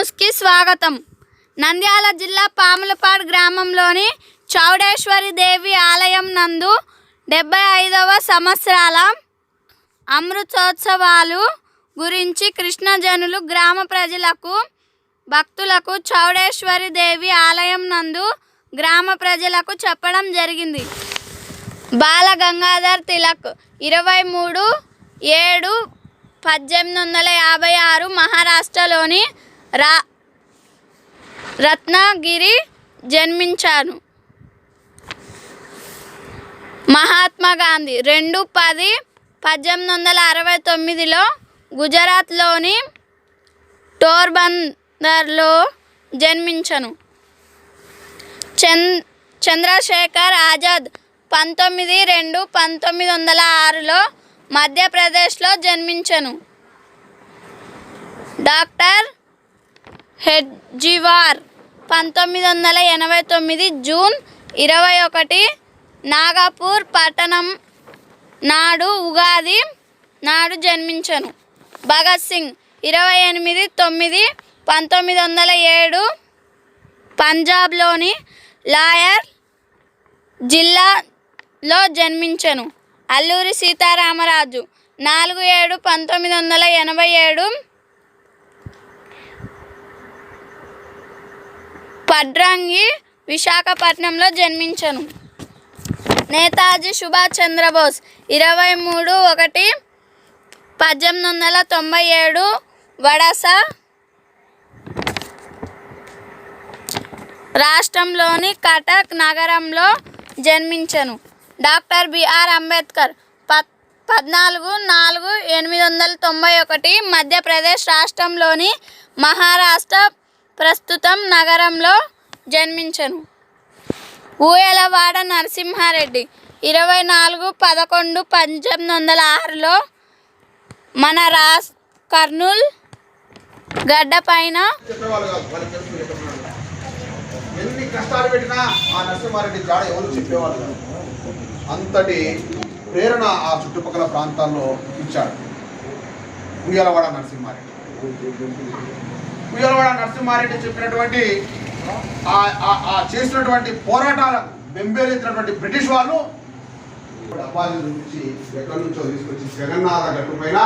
న్యూస్కి స్వాగతం. నంద్యాల జిల్లా పాములపాడు గ్రామంలోని చౌడేశ్వరి దేవి ఆలయం నందు డెబ్బై ఐదవ సంవత్సరాల అమృతోత్సవాలు గురించి కృష్ణజనులు గ్రామ ప్రజలకు భక్తులకు చౌడేశ్వరి దేవి ఆలయం నందు గ్రామ ప్రజలకు చెప్పడం జరిగింది. బాల గంగాధర్ తిలక్ ఇరవై మూడు ఏడు పద్దెనిమిది వందల యాభై ఆరు మహారాష్ట్రలోని రా రత్నగిరి జన్మించాను. మహాత్మా గాంధీ రెండు పది పద్దెనిమిది వందల అరవై తొమ్మిదిలో గుజరాత్లోని టోర్బందర్లో జన్మించను. చంద్ చంద్రశేఖర్ ఆజాద్ పంతొమ్మిది రెండు పంతొమ్మిది వందల ఆరులో మధ్యప్రదేశ్లో జన్మించను. డాక్టర్ హెడ్జివార్ పంతొమ్మిది వందల ఎనభై తొమ్మిది జూన్ ఇరవై ఒకటి నాగపూర్ పట్టణం నాడు ఉగాది నాడు జన్మించను. భగత్ సింగ్ ఇరవై ఎనిమిది తొమ్మిది పంతొమ్మిది వందల ఏడు పంజాబ్లోని లాయర్ జిల్లాలో జన్మించను. అల్లూరి సీతారామరాజు నాలుగు ఏడు పంతొమ్మిది వందల ఎనభై ఏడు పడ్రంగి విశాఖపట్నంలో జన్మించను. నేతాజీ సుభాష్ చంద్రబోస్ ఇరవై మూడు ఒకటి పద్దెనిమిది వందల తొంభై ఏడు వడస రాష్ట్రంలోని కటక్ నగరంలో జన్మించను. డాక్టర్ బిఆర్ అంబేద్కర్ ప పద్నాలుగు నాలుగు ఎనిమిది వందల తొంభై ఒకటి మధ్యప్రదేశ్ రాష్ట్రంలోని మహారాష్ట్ర ప్రస్తుత నగరంలో జన్మించను. ఊయలవాడ నరసింహారెడ్డి ఇరవై నాలుగు పదకొండు పంతొమ్మిది వందల ఆరులో మన రాస్ కర్నూల్ గడ్డ పైన ఎన్ని కష్టాలు పెట్టినా ఆ నరసింహారెడ్డి జాడ ఎవరు చెప్పేవాళ్ళు అంతటి ప్రేరణ ఆ చుట్టుపక్కల ప్రాంతాల్లో ఇచ్చాడు. ఉయ్యాలవాడ నరసింహారెడ్డి. ఉయ్యలవాడ నరసింహారెడ్డి చెప్పినటువంటి ఆ- చేసినటువంటి పోరాటాలకు బెంబేలెత్తినటువంటి బ్రిటిష్ వాళ్ళు అపాధి నుంచి ఎక్కడి నుంచో తీసుకొచ్చి జగన్నాథ గట్టు పైన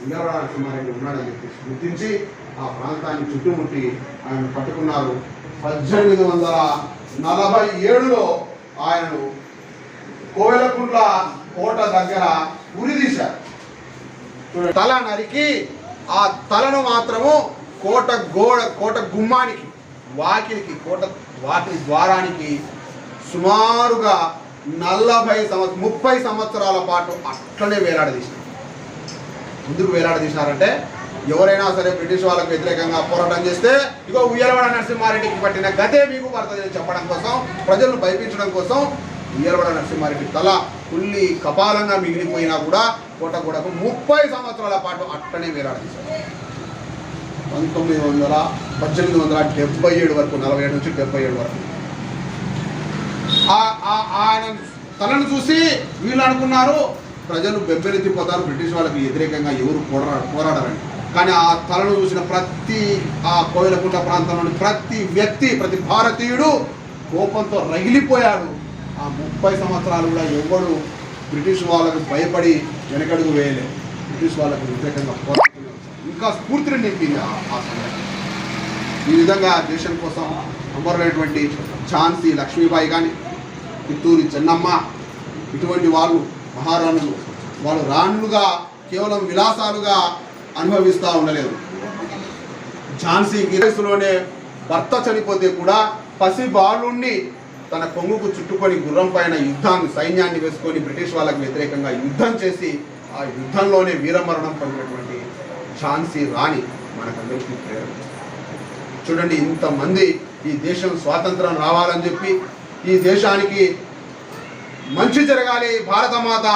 ఉయ్యలవాడ నరసింహారెడ్డి ఉన్నాడని చెప్పేసి గుర్తించి ఆ ప్రాంతాన్ని చుట్టుముట్టి ఆయన పట్టుకున్నారు. పద్దెనిమిది వందల నలభై ఏడులో ఆయనను కోవెలకుంట్ల కోట దగ్గర ఉరిదీశారు తల నరికి ఆ తలను మాత్రము కోట గోడ కోట గుమ్మానికి వాకిలికి కోట వాకిలి ద్వారానికి సుమారుగా నలభై సంవత్సరం ముప్పై సంవత్సరాల పాటు అట్లనే వేలాడదీసినారు ఎందుకు వేలాడదీసినారంటే ఎవరైనా సరే బ్రిటిష్ వాళ్ళకు వ్యతిరేకంగా పోరాటం చేస్తే ఇగో ఉయ్యలవాడ నరసింహారెడ్డికి పట్టిన గతే మీకు పడుతుందని చెప్పడం కోసం ప్రజలను భయపించడం కోసం ఉయ్యలవాడ నరసింహారెడ్డి తల పుల్లి కపాలంగా మిగిలిపోయినా కూడా కోటగూడకు ముప్పై సంవత్సరాల పాటు అట్టనే వేలాడదీశారు. పంతొమ్మిది వందల పద్దెనిమిది వందల డెబ్బై ఏడు వరకు నలభై ఏడు నుంచి డెబ్బై ఏడు వరకు ఆయన తలను చూసి వీళ్ళు అనుకున్నారు ప్రజలు బెబ్బెలెత్తిపోతారు బ్రిటిష్ వాళ్ళకి వ్యతిరేకంగా ఎవరు పోరా పోరాడరని కానీ ఆ తలను చూసిన ప్రతి ఆ కోయిలకుంట ప్రాంతంలోని ప్రతి వ్యక్తి ప్రతి భారతీయుడు కోపంతో రగిలిపోయాడు. ఆ ముప్పై సంవత్సరాలు కూడా ఎవడు బ్రిటిష్ వాళ్ళకు భయపడి వెనకడుగు వేయలేదు. బ్రిటిష్ వాళ్ళకు వ్యతిరేకంగా పోరాడుతూనే ఇంకా స్ఫూర్తిని నింపింది ఆ ఆ ఈ విధంగా దేశం కోసం అమరులైనటువంటి ఝాన్సీ లక్ష్మీబాయి కానీ చిత్తూరి చెన్నమ్మ ఇటువంటి వాళ్ళు మహారాణులు వాళ్ళు రాణులుగా కేవలం విలాసాలుగా అనుభవిస్తూ ఉండలేదు. ఝాన్సీ గిరేసులోనే భర్త చనిపోతే కూడా పసి బాలుణ్ణి తన కొంగుకు చుట్టుకొని గుర్రం పైన యుద్ధాన్ని సైన్యాన్ని వేసుకొని బ్రిటిష్ వాళ్ళకు వ్యతిరేకంగా యుద్ధం చేసి ఆ యుద్ధంలోనే వీరమరణం పొందినటువంటి ఝాన్సీ రాణి మనకందరికీ ప్రేరణ. చూడండి ఇంతమంది ఈ దేశం స్వాతంత్రం రావాలని చెప్పి ఈ దేశానికి మంచి జరగాలి భారతమాత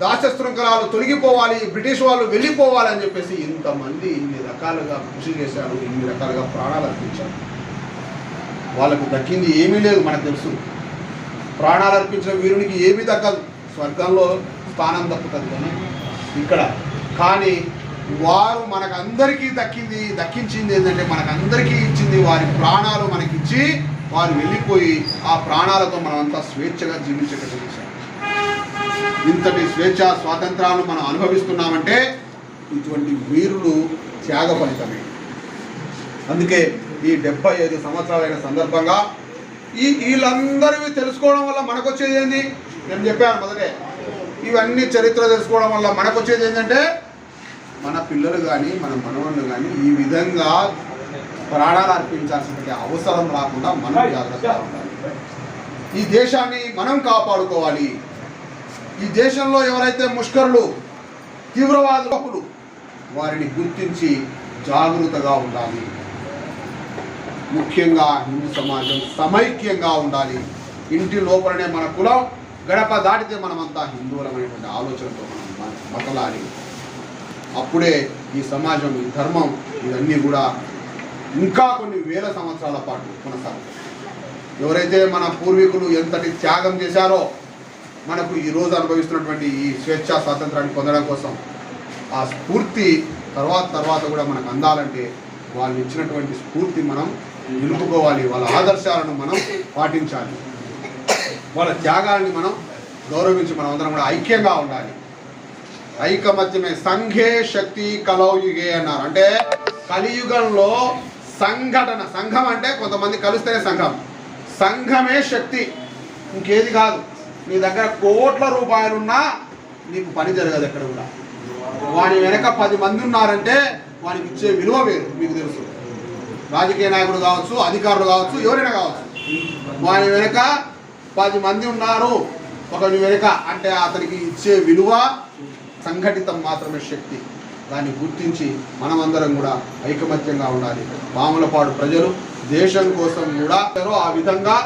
దాస్య శృంఖలాలు తొలగిపోవాలి బ్రిటిష్ వాళ్ళు వెళ్ళిపోవాలని చెప్పేసి ఇంతమంది ఇన్ని రకాలుగా కృషి చేశారు ఇన్ని రకాలుగా ప్రాణాలు అర్పించారు. వాళ్ళకు దక్కింది ఏమీ లేదు మనకు తెలుసు. ప్రాణాలు అర్పించిన వీరునికి ఏమీ దక్కదు. స్వర్గంలో స్థానం దక్కుతుంది కానీ ఇక్కడ. కానీ వారు మనకందరికీ దక్కింది దక్కించింది ఏంటంటే మనకందరికీ ఇచ్చింది వారి ప్రాణాలు మనకిచ్చి వారు వెళ్ళిపోయి ఆ ప్రాణాలతో మనమంతా స్వేచ్ఛగా జీవించేటట్టు ఇంతటి స్వేచ్ఛ స్వాతంత్రాలను మనం అనుభవిస్తున్నామంటే ఇటువంటి వీరులు త్యాగ ఫలితమే అందుకే ఈ డెబ్బై ఐదు సంవత్సరాలైన సందర్భంగా ఈ వీళ్ళందరివి తెలుసుకోవడం వల్ల మనకు వచ్చేది ఏంది? నేను చెప్పాను మొదటే ఇవన్నీ చరిత్ర తెలుసుకోవడం వల్ల మనకు వచ్చేది ఏంటంటే మన పిల్లలు కానీ మన మనవాళ్ళు కానీ ఈ విధంగా ప్రాణాలు అర్పించాల్సిన అవసరం రాకుండా మనం జాగ్రత్తగా ఉండాలి. ఈ దేశాన్ని మనం కాపాడుకోవాలి. ఈ దేశంలో ఎవరైతే ముష్కరులు తీవ్రవాదులు వారిని గుర్తించి జాగృతగా ఉండాలి. ముఖ్యంగా హిందూ సమాజం సమైక్యంగా ఉండాలి. ఇంటి లోపలనే మన కులం గడప దాటితే మనమంతా హిందువులమైనటువంటి ఆలోచనతో మనం మ- అప్పుడే ఈ సమాజం ఈ ధర్మం ఇవన్నీ కూడా ఇంకా కొన్ని వేల సంవత్సరాల పాటు కొనసాగుతాయి. ఎవరైతే మన పూర్వీకులు ఎంతటి త్యాగం చేశారో మనకు ఈ రోజు అనుభవిస్తున్నటువంటి ఈ స్వేచ్ఛ స్వాతంత్రాన్ని పొందడం కోసం ఆ స్ఫూర్తి తర్వాత తర్వాత కూడా మనకు అందాలంటే వాళ్ళు ఇచ్చినటువంటి స్ఫూర్తి మనం నిలుపుకోవాలి. వాళ్ళ ఆదర్శాలను మనం పాటించాలి. వాళ్ళ త్యాగాన్ని మనం గౌరవించి మనం అందరం కూడా ఐక్యంగా ఉండాలి. ఐకమత్యమే. సంఘే శక్తి కలౌయుగే అన్నారు. అంటే కలియుగంలో సంఘటన సంఘం అంటే కొంతమంది కలిస్తేనే సంఘం. సంఘమే శక్తి. ఇంకేది కాదు. నీ దగ్గర కోట్ల రూపాయలున్నా నీకు పని జరగదు ఎక్కడ కూడా. వాని వెనక పది మంది ఉన్నారంటే వానికి ఇచ్చే విలువ వేరు మీకు తెలుసు. రాజకీయ నాయకుడు కావచ్చు అధికారులు కావచ్చు ఎవరైనా కావచ్చు. వాని వెనక పది మంది ఉన్నారు. ఒకరి వెనుక అంటే అతనికి ఇచ్చే విలువ సంఘటితం మాత్రమే శక్తి. దాన్ని గుర్తించి మనమందరం కూడా ఐకమత్యంగా ఉండాలి. పాములపాడు ప్రజలు దేశం కోసం కూడా ఆ విధంగా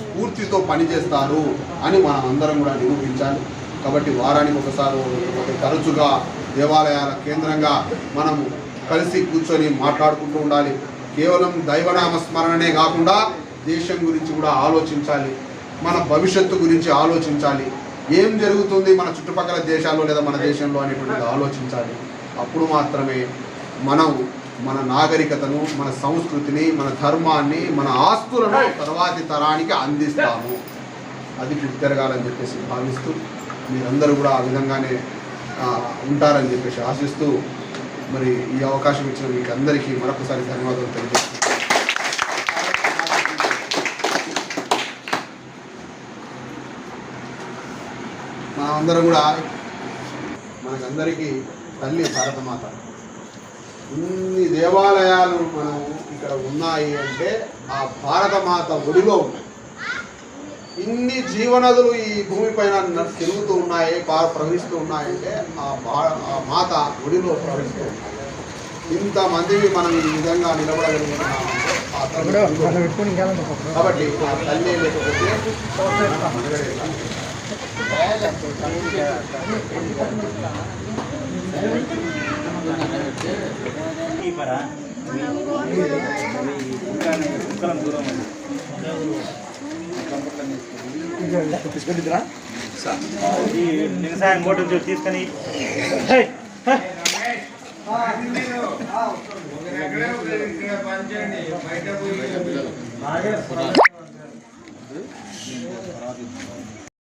స్ఫూర్తితో పనిచేస్తారు అని మనం అందరం కూడా నిరూపించాలి. కాబట్టి వారానికి ఒకసారి ఒక తరచుగా దేవాలయాల కేంద్రంగా మనము కలిసి కూర్చొని మాట్లాడుకుంటూ ఉండాలి. కేవలం దైవనామ స్మరణనే కాకుండా దేశం గురించి కూడా ఆలోచించాలి. మన భవిష్యత్తు గురించి ఆలోచించాలి. ఏం జరుగుతుంది మన చుట్టుపక్కల దేశాల్లో లేదా మన దేశంలో అనేటువంటిది ఆలోచించాలి. అప్పుడు మాత్రమే మనం మన నాగరికతను మన సంస్కృతిని మన ధర్మాన్ని మన ఆస్తులను తర్వాతి తరానికి అందిస్తాము. అది గుర్తెరగాలని చెప్పేసి భావిస్తూ మీరందరూ కూడా ఆ విధంగానే ఉంటారని చెప్పేసి ఆశిస్తూ మరి ఈ అవకాశం ఇచ్చిన మీకు అందరికీ మరొకసారి ధన్యవాదాలు తెలియజేస్తున్నాను. మనమందరం కూడా మనకందరికీ తల్లి భారతమాత ఇన్ని దేవాలయాలు మనం ఇక్కడ ఉన్నాయి అంటే ఆ భారతమాత ఒడిలో ఉన్నాయి. ఇన్ని జీవనదులు ఈ భూమిపైన తిరుగుతూ ఉన్నాయి ప్రవహిస్తూ ఉన్నాయంటే ఆ మాత ఒడిలో ప్రవహిస్తూ ఉన్నాయి. ఇంతమందివి మనం ఈ విధంగా తల్లి కాబట్టి ఆ తల్లి లేకపోతే మనం మనగడే కాదు. వ్యవసాయం మోటార్ చూసి తీసుకొని బయట